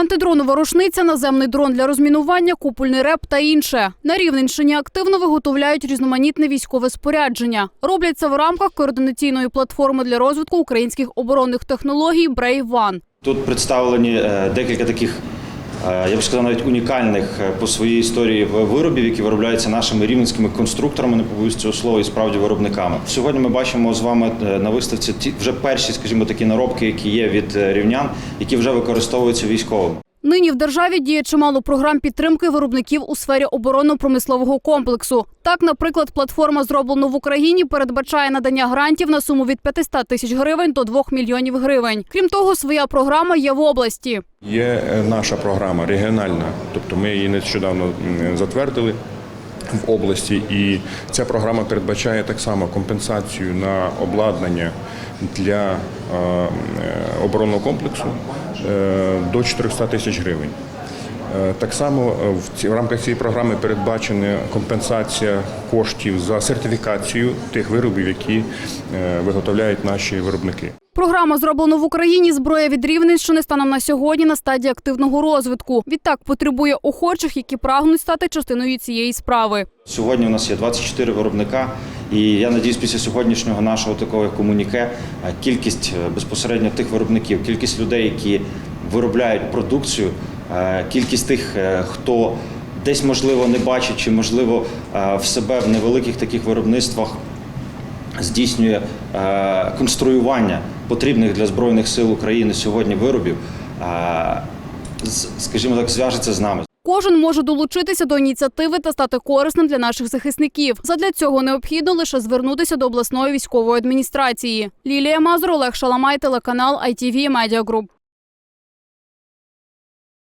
Антидронова рушниця, наземний дрон для розмінування, купольний реп та інше. На Рівненщині активно виготовляють різноманітне військове спорядження. Роблять це в рамках координаційної платформи для розвитку українських оборонних технологій Брейван. Тут представлені е, декілька таких, я б сказав, навіть унікальних е, по своїй історії виробів, які виробляються нашими рівненськими конструкторами, не побоюсь цього слова, і справді виробниками. Сьогодні ми бачимо з вами е, на виставці ті вже перші, скажімо, такі наробки, які є від е, рівнян, які вже використовуються військовими. Нині в державі діє чимало програм підтримки виробників у сфері оборонно-промислового комплексу. Так, наприклад, платформа «Зроблено в Україні передбачає надання грантів на суму від 500 тисяч гривень до 2 мільйонів гривень. Крім того, своя програма є в області. Є е, наша програма регіональна, тобто ми її нещодавно затвердили в області, і ця програма передбачає так само компенсацію на обладнання для е, е, оборонного комплексу е, до 400 тисяч гривень. Так само в рамках цієї програми передбачена компенсація коштів за сертифікацію тих виробів, які виготовляють наші виробники. Програма «Зроблено в Україні» зброя від Рівненщини станом на сьогодні на стадії активного розвитку. Відтак потребує охочих, які прагнуть стати частиною цієї справи. Сьогодні у нас є 24 виробника, і я надіюсь, після сьогоднішнього нашого такого комуніке кількість е, безпосередньо тих виробників, кількість людей, які виробляють продукцію, е, кількість тих, е, хто десь можливо не бачить, чи можливо в себе в невеликих таких виробництвах здійснює конструювання потрібних для збройних сил України сьогодні виробів, скажімо так, зв'яжеться з нами. Кожен може долучитися до ініціативи та стати корисним для наших захисників. Задля цього необхідно лише звернутися до обласної військової адміністрації. Лілія Мазур, Олег Шаламай, телеканал ITV Media Group.